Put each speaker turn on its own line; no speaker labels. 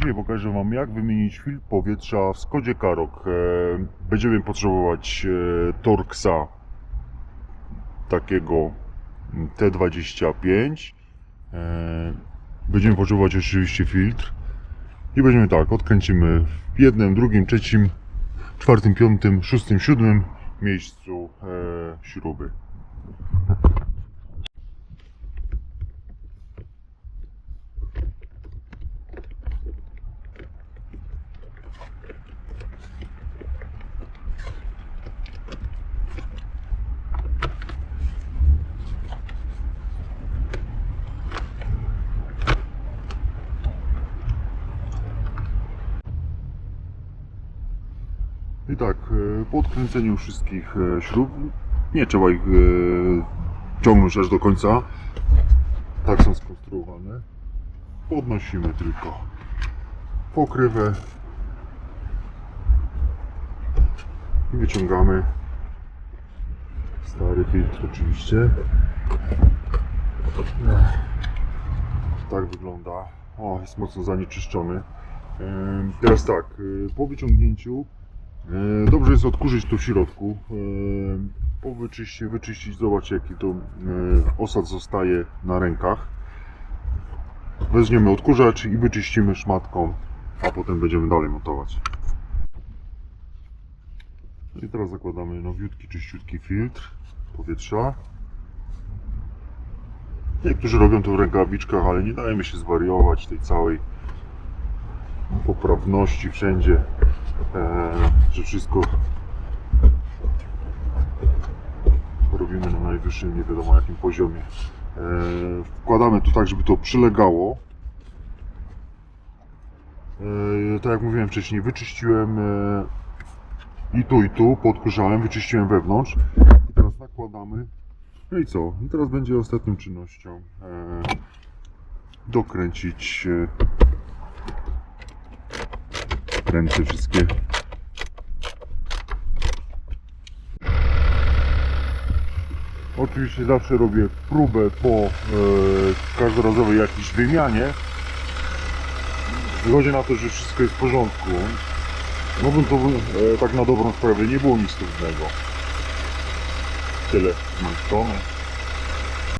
Dzisiaj pokażę Wam jak wymienić filtr powietrza w Skodzie Karoq. E, Będziemy potrzebować e, Torxa takiego T25. E, Będziemy potrzebować oczywiście filtr. I będziemy tak, odkręcimy w jednym, drugim, trzecim, czwartym, piątym, szóstym, siódmym miejscu śruby. I tak, e, po odkręceniu wszystkich e, śrub, nie trzeba ich e, ciągnąć aż do końca. Tak są skonstruowane. Podnosimy tylko pokrywę i wyciągamy stary filtr oczywiście. Tak wygląda. O, jest mocno zanieczyszczony. Teraz tak, po wyciągnięciu Dobrze jest odkurzyć to w środku. E, Po wyczyście, wyczyścić, zobaczcie jaki to e, osad zostaje na rękach. Weźmiemy odkurzacz i wyczyścimy szmatką, a potem będziemy dalej montować. I teraz zakładamy nowiutki, czyściutki filtr powietrza. Niektórzy robią to w rękawiczkach, ale nie dajemy się zwariować tej całej poprawności wszędzie e, wszystko robimy na najwyższym, nie wiadomo jakim poziomie. E, wkładamy tu tak, żeby to przylegało. E, tak jak mówiłem wcześniej, wyczyściłem e, i tu, i tu, podkurzałem, wyczyściłem wewnątrz. I teraz nakładamy. No i co? I teraz będzie ostatnią czynnością dokręcić ręce wszystkie. Oczywiście zawsze robię próbę po e, każdorazowej jakiejś wymianie. Wychodzi na to, że wszystko jest w porządku. No bym to e, tak na dobrą sprawę nie było nic trudnego. Tyle z mojej strony.